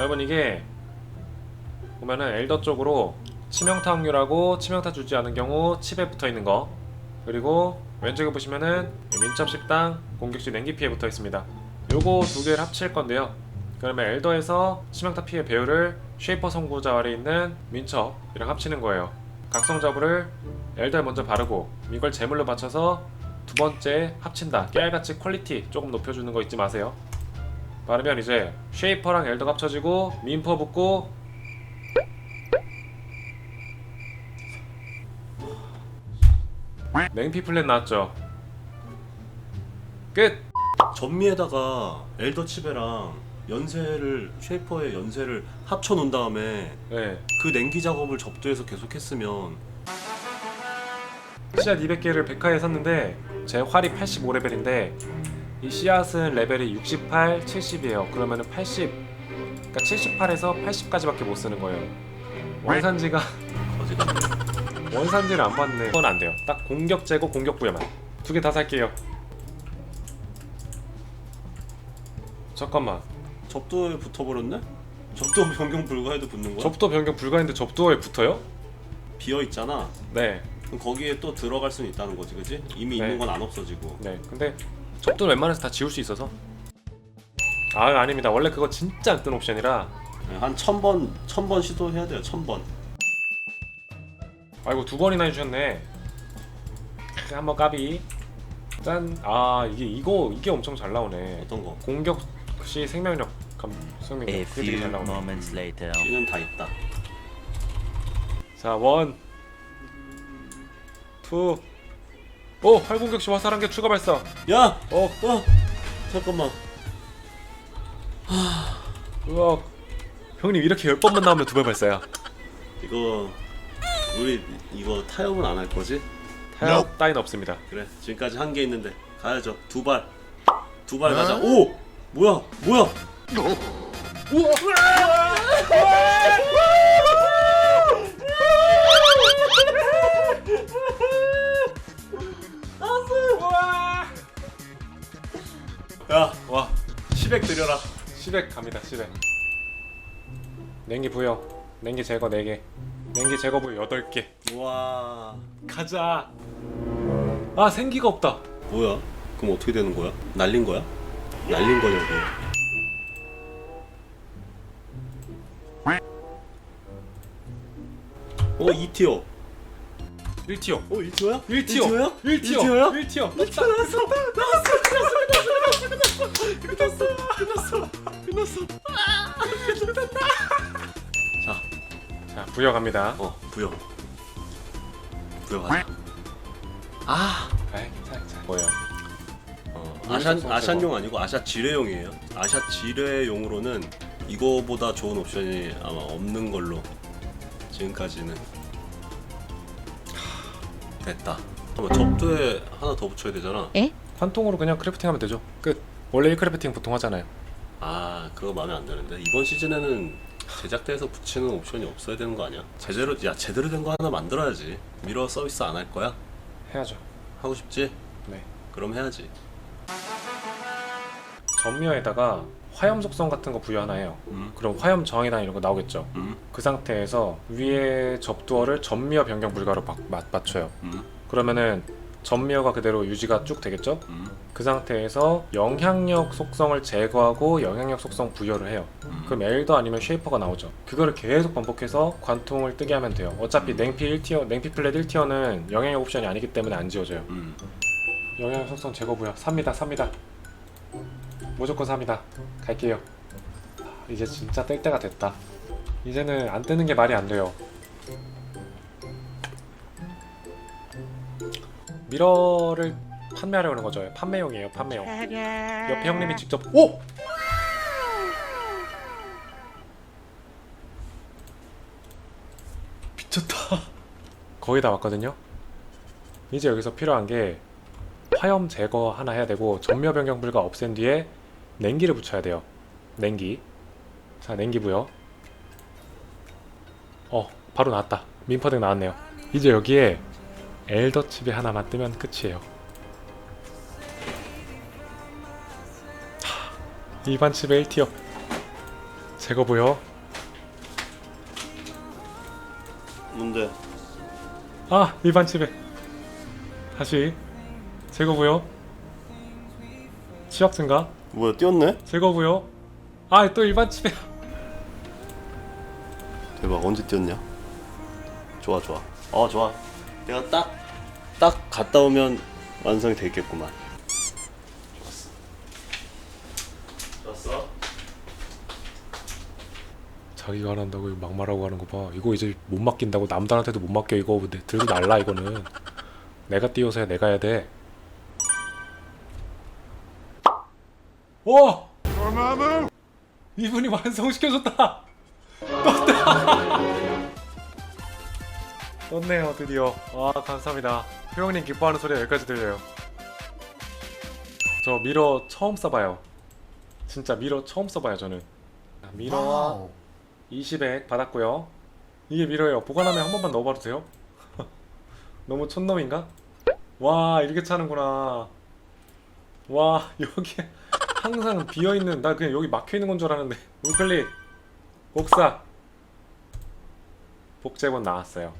여러분 이게 보면은 엘더 쪽으로 치명타 확률하고 치명타 주지 않은 경우 칩에 붙어 있는 거 그리고 왼쪽에 보시면은 민첩 식당 공격시 냉기 피해 붙어 있습니다. 요거 두 개를 합칠 건데요. 그러면 엘더에서 치명타 피해 배율을 쉐이퍼 선구자 아래 있는 민첩이랑 합치는 거예요. 각성 저브를 엘더에 먼저 바르고 이걸 제물로 받쳐서 두 번째 합친다. 깨알같이 퀄리티 조금 높여주는 거 잊지 마세요. 바르면 이제 쉐이퍼랑 엘더가 합쳐지고 민퍼 붙고 냉피 플랫 나왔죠. 끝. 전미에다가 엘더 칩이랑 연세를 쉐이퍼의 연세를 합쳐 놓은 다음에 네. 그 냉기 작업을 접두해서 계속 했으면 씨앗 200개를 백화에 샀는데 제 활이 85레벨인데 이 씨앗은 레벨이 68, 70이에요. 그러면은 80, 그러니까 78에서 80까지밖에 못 쓰는 거예요. 원산지가. 원산지를 안 받네. 그건 안 돼요. 딱 공격 제거, 공격 부여만. 두 개 다 살게요. 잠깐만. 접두에 붙어버렸네? 접두 변경 불가해도 붙는 거야? 접도 변경 불가인데 접도에 붙어요? 비어 있잖아. 네. 그럼 거기에 또 들어갈 수는 있다는 거지, 그지? 이미 네. 있는 건 안 없어지고. 네. 근데 접도는 웬만해서 다 지울 수 있어서. 아 아닙니다. 원래 그거 진짜 안 뜬 옵션이라. 네, 한천 번, 천 번 시도해야 돼요, 천 번. 아이고 두 번이나 해주셨네. 한번 까비. 짠. 아 이게 이거 이게 엄청 잘 나오네. 어떤 거? 공격 시 생명력 감 생명력 그게 되게 few 잘 나오네. moments later. C는 다 있다. 자 원. 투. 오 활공격 시 화살 한 개 추가 발사. 야! 어 어! 잠깐만. 우와. 형님 이렇게 열 번만 나오면 두 발 발사야. 이거 우리 이거 타협은 안 할 거지? 타협 따윈 없습니다. 그래 지금까지 한 개 있는데 가야죠 두 발. 두 발 가자. 오! 뭐야? 뭐야? 야, 와 10액 드려라. 10액 갑니다 10액. 냉기 부여. 냉기 제거 4개. 냉기 제거 부여 8개. 와. 가자. 아 생기가 없다. 뭐야? 그럼 어떻게 되는 거야? 날린 거야? 날린 거냐고. 어, 2티어. 1티어. 어, 1티어야? 1티어. 1티어야? 1티어. 1티어야? 1티어. 나왔어, 나왔어, 나왔어, 끝났어, 끝났어, 끝났어, 끝났어. 자, 자 부여 갑니다. 어, 부여. 부여 가자. 아, 아이 괜찮아 괜찮아. 뭐예요? 어, 속성 아샨용 아니고 아샷 지뢰용이에요. 아샷 지뢰용으로는 이거보다 좋은 옵션이 아마 없는 걸로 지금까지는 하, 됐다. 잠깐 접두에 하나 더 붙여야 되잖아. 관통으로 그냥 크래프팅하면 되죠. 끝. 원래 1크래프팅 보통 하잖아요. 아 그거 마음에 안 드는데 이번 시즌에는 제작대에서 붙이는 옵션이 없어야 되는 거 아니야? 제대로 야 제대로 된 거 하나 만들어야지. 미러 서비스 안 할 거야? 해야죠. 하고 싶지? 네. 그럼 해야지. 전미어에다가 화염 속성 같은 거 부여 하나 해요. 음, 그럼 화염 저항이나 이런 거 나오겠죠. 음, 그 상태에서 위에 접두어를 전미어 변경 불가로 바, 맞, 맞춰요. 음, 그러면은 전미어가 그대로 유지가 쭉 되겠죠? 음, 그 상태에서 영향력 속성을 제거하고 영향력 속성 부여를 해요. 음. 그럼 엘더 아니면 쉐이퍼가 나오죠. 그거를 계속 반복해서 관통을 뜨게 하면 돼요. 어차피 냉피 1티어, 냉피 플랫 1티어는 영향력 옵션이 아니기 때문에 안 지워져요. 음. 영향력 속성 제거 부여 삽니다, 삽니다. 무조건 삽니다. 갈게요. 아, 이제 진짜 뜰 때가 됐다. 이제는 안 뜨는 게 말이 안 돼요. 미러를 판매하려는 거죠. 판매용이에요, 판매용. 옆에 형님이 직접 오! 미쳤다. 거의 다 왔거든요. 이제 여기서 필요한 게 화염 제거 하나 해야 되고 전멸 변경 불가 없앤 뒤에 냉기를 붙여야 돼요. 냉기. 자, 냉기 부여. 어, 바로 나왔다. 민퍼덱 나왔네요. 이제 여기에 엘더 칩이 하나만 뜨면 끝이에요. 하, 일반 칩의 1티어. 제거 보여 뭔데? 아 일반 칩에 다시 제거 보여 취업 증가 뭐야 뛰었네? 제거 보여 아 또 일반 칩에 대박 언제 뛰었냐? 좋아 좋아. 어 좋아. 내가 딱 딱 갔다 오면 완성이 되겠구만. 좋았어. 좋았어. 자기가 안 한다고 이거 막말하고 하는 거 봐. 이거 이제 못 맡긴다고 남들한테도 못 맡겨 이거 내- 들고 날라 이거는. 내가 띄워서야 내가 해야 돼. 오! 이분이 완성시켜줬다. 떴다. 떴네요 드디어. 아 감사합니다. 효영님 기뻐하는 소리가 여기까지 들려요. 저 미러 처음 써봐요. 진짜 미러 처음 써봐요 저는. 미러와 20액 받았고요. 이게 미러예요. 보관함에 한 번만 넣어봐도 돼요? 너무 촌놈인가? 와 이렇게 차는구나. 와 여기 항상 비어 있는 나 그냥 여기 막혀 있는 건 줄 알았는데 우클릭 복사 복제본 나왔어요.